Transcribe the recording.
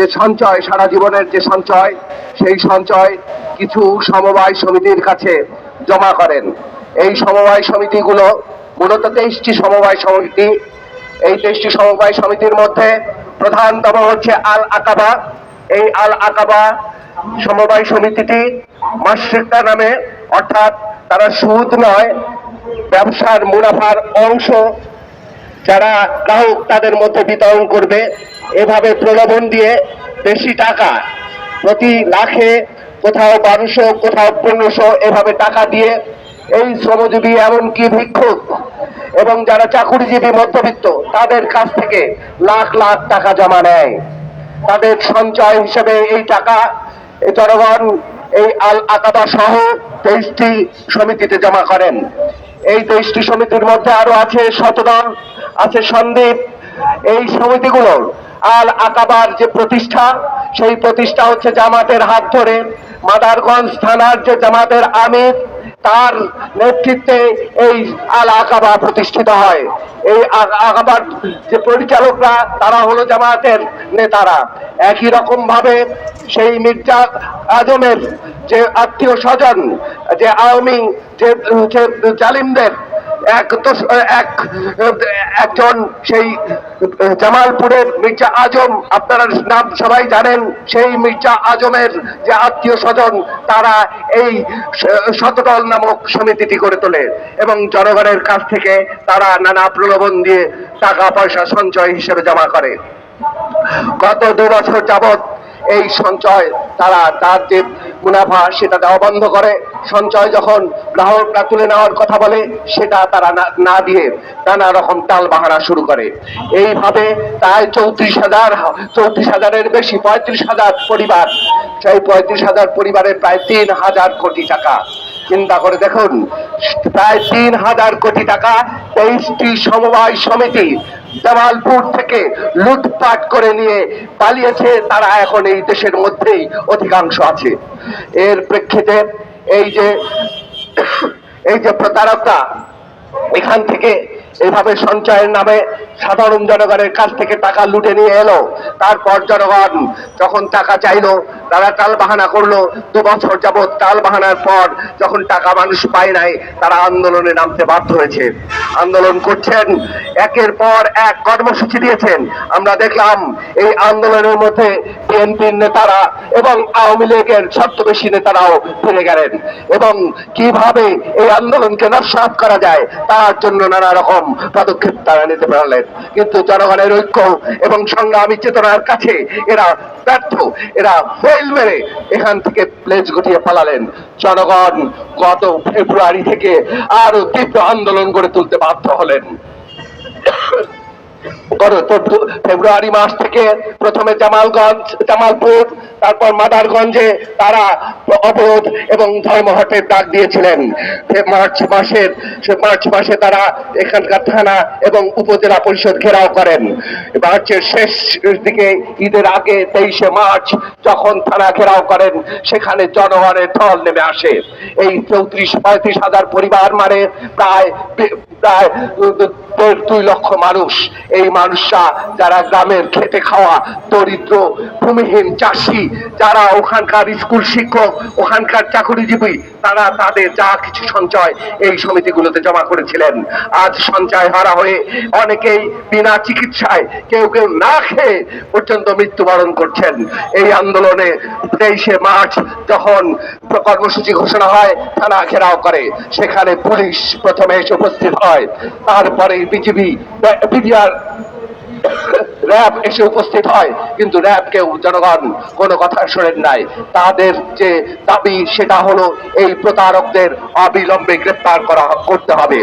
যে সঞ্চয়, সারা জীবনের যে সঞ্চয়, সেই সঞ্চয় কিছু সমবায় সমিতির কাছে জমা করেন। এই সমবায় সমিতিগুলো মূলত তেইশটি সমবায় সমিতি। এই তেইশটি সমবায় সমিতির মধ্যে প্রধানতম হচ্ছে আল আকাবা এই আল আকাবা সমবায় সমিতিটি মাসিকতা নামে, অর্থাৎ তারা সুদ নয়, ব্যবসার মুনাফার অংশ। যারা গ্রাহক তাদের মধ্যে বিতরণ করবে। এভাবে প্রলোভন দিয়ে বেশি টাকা প্রতি লাখে কোথাও বারোশো, কোথাও পনেরোশো এভাবে টাকা দিয়ে এই শ্রমজীবী এমনকি ভিক্ষুক এবং যারা চাকুরিজীবী, মধ্যবিত্ত, তাদের কাছ থেকে লাখ লাখ টাকা জমা নেয়। তাদের সঞ্চয় হিসেবে এই টাকা জনগণ এই আল আকাবা সহ তেইশটি সমিতিতে জমা করেন। এই তেইশটি সমিতির মধ্যে আরও আছে শতদল, আছে সন্দীপ। এই সমিতিগুলোর আল আকাবার যে প্রতিষ্ঠা, সেই প্রতিষ্ঠা হচ্ছে জামাতের হাত ধরে। মাদারগঞ্জ থানার যে জামাতের আমির, তার নেতৃত্বে এই আল আকাবা প্রতিষ্ঠিত হয়। এই আকাবার যে পরিচালকরা, তারা হলো জামাতের নেতারা। একই রকম ভাবে সেই মির্জা আজমের যে আত্মীয় স্বজন, যে আওয়ামী যে জালিমদের এক এক একজন সেই জামালপুরের মির্জা আজম, আপনারা নাম সবাই জানেন, সেই মির্জা আজমের যে আত্মীয় স্বজন, তারা এই শতদল নামক সমিতিটি করে তোলে এবং জনগণের কাছ থেকে তারা নানা প্রলোভন দিয়ে টাকা পয়সা সঞ্চয় হিসেবে জমা করে। গত দু বছর যাবৎ এই সঞ্চয়, তারা তার যে মুনাফা সেটা দেওয়া বন্ধ করে। সঞ্চয় যখন গ্রাহকরা তুলে নেওয়ার কথা বলে, সেটা তারা না- দিয়ে নানা রকম তাল বাহানা শুরু করে। এইভাবে প্রায় চৌত্রিশ হাজার, চৌত্রিশ হাজারের বেশি, পঁয়ত্রিশ হাজার পরিবার, সেই পঁয়ত্রিশ হাজার পরিবারের প্রায় তিন হাজার কোটি টাকা চিন্তা করে দেখুন, প্রায় তিন হাজার কোটি টাকা তেইশটি সমবায় সমিতি জামালপুর থেকে লুটপাট করে নিয়ে পালিয়েছে। তারা এখন এই দেশের মধ্যেই অধিকাংশ আছে। এর প্রেক্ষিতে এই যে এই যে প্রতারকরা, এখান থেকে এভাবে সঞ্চয়ের নামে সাধারণ জনগণের কাছ থেকে টাকা লুটে নিয়ে এলো। তারপর জনগণ যখন টাকা চাইলো, তারা টাল বাহানা করল। দু বছর যাবৎ টাল বাহানার পর যখন টাকা মানুষ পায় নাই, তারা আন্দোলনে নামতে বাধ্য হয়েছে। আন্দোলন করছেন, একের পর এক কর্মসূচি দিয়েছেন। আমরা দেখলাম, এই আন্দোলনের মধ্যে বিএনপির নেতারা এবং আওয়ামী লীগের ছদ্মবেশী নেতারাও ফিরে গেলেন। এবং কীভাবে এই আন্দোলনকে নস্বাত করা যায়, তার জন্য নানা রকম পদক্ষেপ তারা নিতে পারলেন। কিন্তু জনগণের ঐক্য এবং সংগ্রামী চেতনার কাছে এরা ব্যর্থ, এরা ফেল মেরে এখান থেকে প্লেজ গুটিয়ে পালালেন। জনগণ গত ফেব্রুয়ারি থেকে আরও তীব্র আন্দোলন গড়ে তুলতে বাধ্য হলেন। ফেব্রুয়ারি মাস থেকে প্রথমে জামালগঞ্জ, জামালপুর, তারপর মাদারগঞ্জে তারা অবরোধ এবং ধর্মঘটের ডাক দিয়েছিলেন। মার্চ মাসের মার্চ মাসে তারা এখানকার থানা এবং উপজেলা পরিষদ ঘেরাও করেন। মার্চের শেষ দিকে, ঈদের আগে তেইশে মার্চ যখন থানা ঘেরাও করেন, সেখানে জনগণের ঢল নেমে আসে। এই চৌত্রিশ, পঁয়ত্রিশ হাজার পরিবার মানে প্রায় প্রায় দুই লক্ষ মানুষ, এই মানুষরা যারা গ্রামের খেটে খাওয়া, দরিদ্র, ভূমিহীন চাষি, যারা ওখানকার স্কুল শিক্ষক, ওখানকার চাকরিজীবী, তারা তাদের যা কিছু সঞ্চয় এই সমিতিগুলোতে জমা করেছিলেন। আজ সঞ্চয় হারা হয়ে অনেকেই বিনা চিকিৎসায় কেউ কেউ না খেয়ে পর্যন্ত মৃত্যুবরণ করছেন। এই আন্দোলনে তেইশে মার্চ যখন কর্মসূচি ঘোষণা হয়, থানা ঘেরাও করে, সেখানে পুলিশ প্রথমে এসে উপস্থিত হয়। তারপরে বিজিবি বিডিআর র্যাব এসে উপস্থিত হয়। কিন্তু র্যাব কেউ, জনগণ কোনো কথা শোনেন নাই। তাদের যে দাবি, সেটা হলো এই প্রতারকদের অবিলম্বে গ্রেপ্তার করা করতে হবে।